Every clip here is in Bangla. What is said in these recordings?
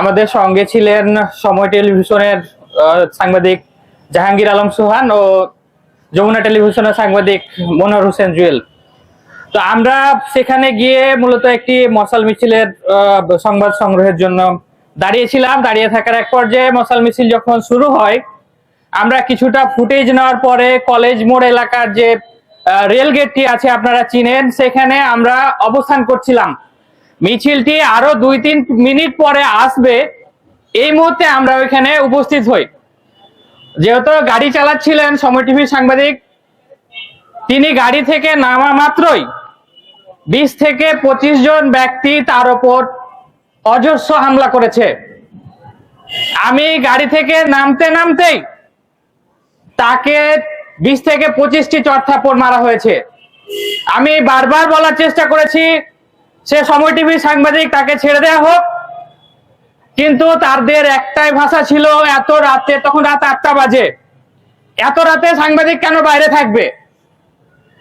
আমাদের সঙ্গে ছিলেন সময় টেলিভিশনের সাংবাদিক জাহাঙ্গীর আলম সুহান ও যমুনা টেলিভিশনের সাংবাদিক মনোয়ার হোসেন জুয়েল। তো আমরা সেখানে গিয়ে মূলত একটি মশাল মিছিলের সংবাদ সংগ্রহের জন্য দাঁড়িয়েছিলাম। দাঁড়িয়ে থাকার এক পর্যায়ে মশাল মিছিল যখন শুরু হয়, আমরা কিছুটা ফুটেজ নেওয়ার পরে কলেজ মোড় এলাকার যে রেল গেটটি আছে আপনারা চিনেন, সেখানে আমরা অবস্থান করছিলাম। মিছিলটি আরও দুই তিন মিনিট পরে আসবে। এই মুহূর্তে আমরা ওইখানে উপস্থিত হই। যেহেতু গাড়ি চালাচ্ছিলেন সময় টিভির সাংবাদিক, তিনি গাড়ি থেকে নামা মাত্রই বিশ থেকে পঁচিশ জন ব্যক্তি তার ওপর অজস্র হামলা করেছে। আমি গাড়ি থেকে নামতে নামতেই তাকে বিশ থেকে পঁচিশটি চড়থাপড় মারা হয়েছে। আমি বারবার বলার চেষ্টা করেছি সে সময় টিভির সাংবাদিক তাকে ছেড়ে দেওয়া হোক। কিন্তু তাদের একটাই ভাষা ছিল এত রাতে, তখন রাত আটটা বাজে। এত রাতে সাংবাদিক কেন বাইরে থাকবে?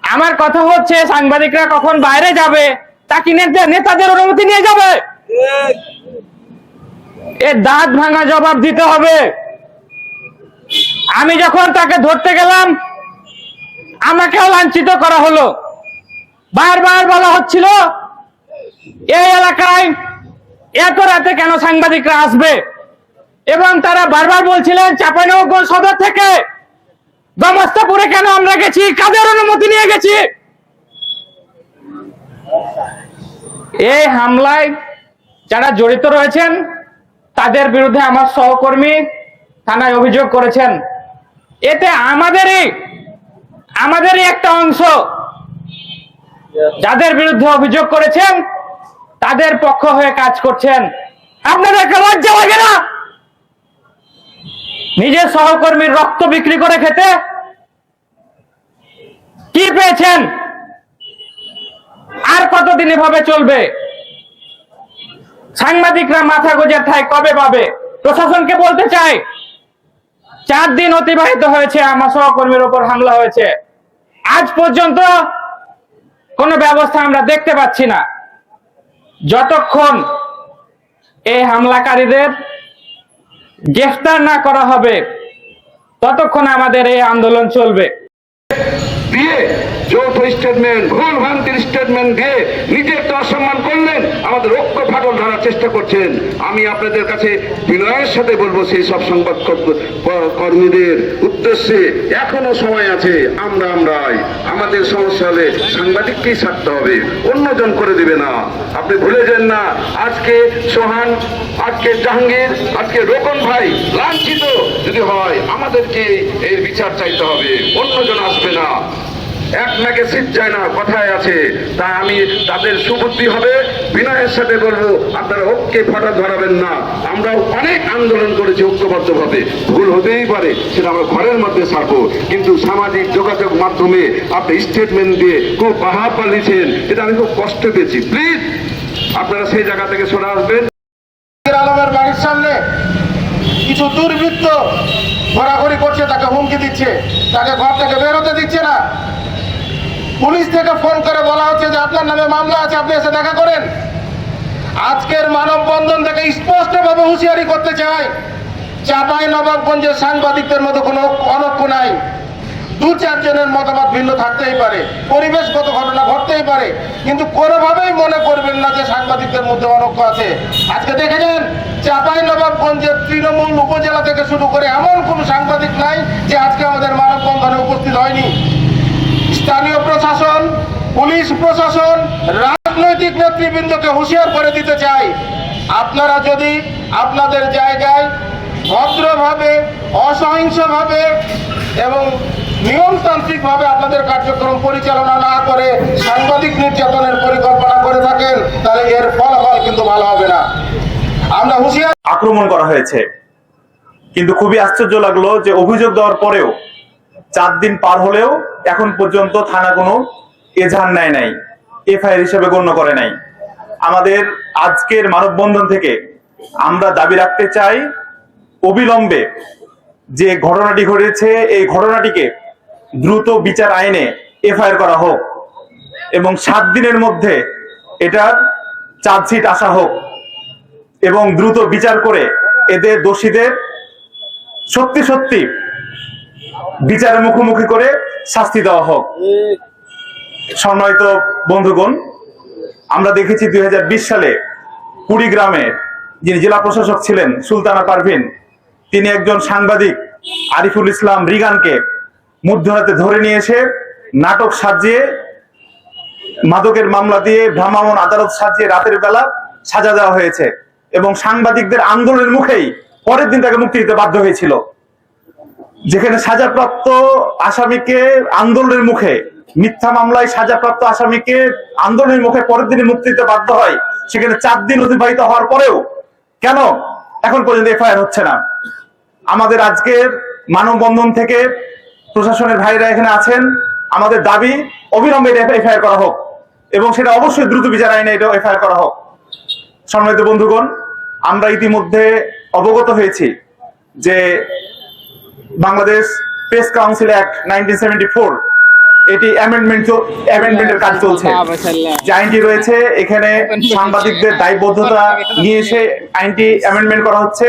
আমার কথা হচ্ছে, সাংবাদিকরা কখন বাইরে যাবে, তা কি নেতা- নেতাদের অনুমতি নিয়ে যাবে? এর দাঁত ভাঙা জবাব দিতে হবে। আমি যখন তাকে ধরতে গেলাম, আমাকেও লাঞ্ছিত করা হলো। বারবার বলা হচ্ছিল এই এলাকায় এত রাতে কেন সাংবাদিকরা আসবে? এবং তারা বারবার বলছিলেন, চাপাইনবাবগঞ্জ সদর থেকে গমস্তাপুরে কেন আমরা গেছি? কাদের অনুমতি নিয়ে গেছি? এই হামলায় যারা জড়িত রয়েছেন, তাদের বিরুদ্ধে আমার সহকর্মী থানায় অভিযোগ করেছেন। এতে আমাদেরই আমাদেরই একটা অংশ যাদের বিরুদ্ধে অভিযোগ করেছেন তাদের পক্ষ হয়ে কাজ করছেন। আপনাদেরকে লজ্জা লাগে না? নিজের সহকর্মীর রক্ত বিক্রি করে খেতে কি পেয়েছেন? আর কতদিন এভাবে চলবে? সাংবাদিকরা মাথা গোজার ঠাই কবে পাবে? প্রশাসনকে বলতে চাই, চার দিন অতিবাহিত হয়েছে, আমার সহকর্মীর ওপর হামলা হয়েছে। আজ পর্যন্ত কোনো ব্যবস্থা আমরা দেখতে পাচ্ছি না। যতক্ষণ এই হামলাকারীদের গ্রেফতার না করা হবে ততক্ষণ আমাদের এই আন্দোলন চলবে। দিয়ে যৌথ স্টেটমেন্ট ভুল ভ্রান্তির স্টেটমেন্ট দিয়ে নিজেরটা অসম্মান করলেন, আমাদের ঐক্য ফাটল ধরার চেষ্টা করছেন। আমি আপনাদের কাছে বিনয়ের সাথে বলব সেই সব সংবাদ কর্মীদের উদ্দেশ্যে এখনও সময় আছে, আমরা আমরাই। আমাদের সমস্যা হলে সাংবাদিককেই ছাড়তে হবে, অন্যজন করে দিবে না। আপনি ভুলে যান না, আজকে সোহান, আজকে জাহাঙ্গীর, আজকে রোকন ভাই লাঞ্ছিত যদি হয় আমাদেরকে এর বিচার চাইতে হবে, অন্যজন আসবে না। এক নাকে সিট যায় না, কথায় আছে। তা আমি তাদের সুবুদ্ধি হবে, বিনয়ের সাথে বলব, আপনারা ঐক্যে ফাটা ধরাবেন না। আমরাও অনেক আন্দোলন করেছি ঐক্যবদ্ধভাবে। ভুল হতেই পারে, সেটা আমরা ঘরের মধ্যে ছাড়বো। কিন্তু সামাজিক যোগাযোগ মাধ্যমে আপনি স্টেটমেন্ট দিয়ে খুব বাহা পালিয়েছেন এটা আমি খুব কষ্ট পেয়েছি। প্লিজ আপনারা সেই জায়গা থেকে সরে আসবেন। আলমের বাড়ির সামনে কিছু দুর্বৃত্ত ঘোরাঘুরি করছে, তাকে হুমকি দিচ্ছে। তাকে ঘর থেকে বেরোতে দিচ্ছে না। পুলিশ থেকে ফোন করে বলা হচ্ছে যে আপনার নামে মামলা আছে, আপনি এসে দেখা করেন। আজকের মানববন্ধন থেকে স্পষ্টভাবে হুঁশিয়ারি করতে চাই, চাপাই নবাবগঞ্জের সাংবাদিকদের মধ্যে কোনো অনক্ষ নাই। দু চারজনের মতামত ভিন্ন থাকতেই পারে, পরিবেশগত ঘটনা ঘটতেই পারে, কিন্তু কোনোভাবেই মনে করবেন না যে সাংবাদিকদের মধ্যে অনক্ষ আছে। আজকে দেখেছেন চাপাই নবাবগঞ্জের তৃণমূল উপজেলা থেকে শুরু করে এমন কোনো সাংবাদিক নাই যে আজকে আমাদের মানববন্ধনে উপস্থিত হয়নি। স্থানীয় প্রশাসন, পুলিশ প্রশাসন, রাজনৈতিক নেতৃবৃন্দকে হুঁশিয়ার করে দিতে চাই। আপনারা যদি আপনাদের জায়গায় ভদ্রভাবে, অসহিংসভাবে এবং নিয়মতান্ত্রিকভাবে আপনাদের কার্যক্রম পরিচালনা না করে সাংবাদিক নির্যাতনের পরিকল্পনা করে থাকেন, তাহলে এর ফলাফল কিন্তু ভালো হবে না। আমরা হুঁশিয়ার আক্রমণ করা হয়েছে। কিন্তু খুবই আশ্চর্য লাগল যে অভিযোগ দেওয়ার পরেও চার দিন পার হলেও এখন পর্যন্ত থানা কোনো এজাহার নেয় নাই, এফআইআর হিসেবে গণ্য করে নাই। আমাদের আজকের মানববন্ধন থেকে আমরা দাবি রাখতে চাই, অবিলম্বে যে ঘটনাটি ঘটেছে, এই ঘটনাটিকে দ্রুত বিচার আইনে এফআইআর করা হোক এবং সাত দিনের মধ্যে এটার চার্জশিট আসা হোক এবং দ্রুত বিচার করে এদের দোষীদের সত্যি সত্যি বিচারের মুখোমুখি করে শাস্তি দেওয়া হোক। সম্মানিত বন্ধুগণ, আমরা দেখেছি দুই হাজার বিশ সালে কুড়িগ্রামে যিনি জেলা প্রশাসক ছিলেন, সুলতানা পারভিন, তিনি একজন সাংবাদিক, আরিফুল ইসলাম রিগানকে মধ্যরাতে ধরে নিয়ে এসে নাটক সাজিয়ে, মাদকের মামলা দিয়ে ভ্রাম্যমাণ আদালত সাজিয়ে রাতের বেলা সাজা দেওয়া হয়েছে এবং সাংবাদিকদের আন্দোলনের মুখেই পরের দিন তাকে মুক্তি দিতে বাধ্য হয়েছিল। যেখানে সাজাপ্রাপ্ত আসামিকে আন্দোলনের মুখে, মিথ্যা মামলায় সাজাপ্রাপ্ত আসামিকে আন্দোলনের মুখে পরের দিনে মুক্তি দিতে বাধ্য হয়, সেখানে চার দিন অতিবাহিত হওয়ার পরেও কেন এখন পর্যন্ত এফআইআর হচ্ছে না? আমাদের আজকের মানববন্ধন থেকে প্রশাসনের ভাইরা এখানে আছেন, আমাদের দাবি অবিলম্বে এফআইআর করা হোক এবং সেটা অবশ্যই দ্রুত বিচার আইনে এটা এফআইআর করা হোক। সম্মানিত বন্ধুগণ, আমরা ইতিমধ্যে অবগত হয়েছি যে Bangladesh press council act nineteen seventy four এটি অ্যামেন্ডমেন্ট অ্যামেন্ডমেন্টের কাজ চলছে। যে আইনটি রয়েছে এখানে সাংবাদিকদের দায়বদ্ধতা নিয়ে এসে আইনটি অ্যামেন্ডমেন্ট করা হচ্ছে।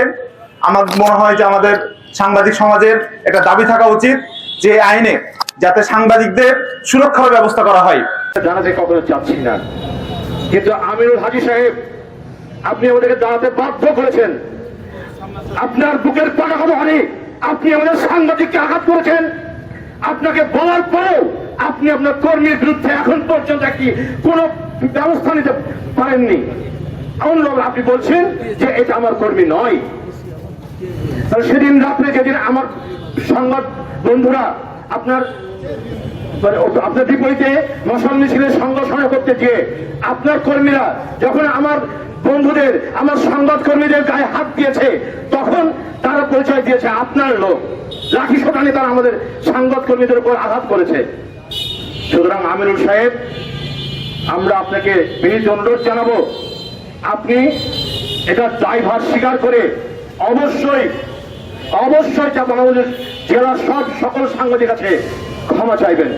আমার মনে হয় যে আমাদের সাংবাদিক সমাজের একটা দাবি থাকা উচিত যে আইনে যাতে সাংবাদিকদের সুরক্ষার ব্যবস্থা করা হয়। জানাতে কখনো চাচ্ছি না। কিন্তু আমিরুল হাজি সাহেব আপনি আমাদেরকে দাঁড়াতে বাধ্য করেছেন। আপনার বুকের পাটা কত হানি। আপনি আমাদের সাংবাদিককে আঘাত করেছেন। আপনাকে বলার পরেও আপনি আপনার কর্মীর বিরুদ্ধে এখন পর্যন্ত একটি কোন ব্যবস্থা নিতে পারেননি। অন্য আপনি বলছেন যে এটা আমার কর্মী নয়। সেদিন রাত্রে যেদিন আমার সংবাদ বন্ধুরা আপনার মানে আপনার বিপরীতে মশাল মিছিলের সংগঠন করতে গিয়ে আপনার কর্মীরা যখন আমার বন্ধুদের, আমার সংবাদ কর্মীদের গায়ে হাত দিয়েছে তখন তারা পরিচয় দিয়েছে, আপনার লোক। লাঠি শোটানি তারা আমাদের সাংবাদ কর্মীদের উপর আঘাত করেছে। সুতরাং আমিনুল সাহেব, আমরা আপনাকে বিনীত অনুরোধ জানাব, আপনি এটা দায়ভার স্বীকার করে অবশ্যই অবশ্যই চাপাবাবুদের জেলার সব সকল সাংবাদিক আছে ক্ষমা চাইবেন।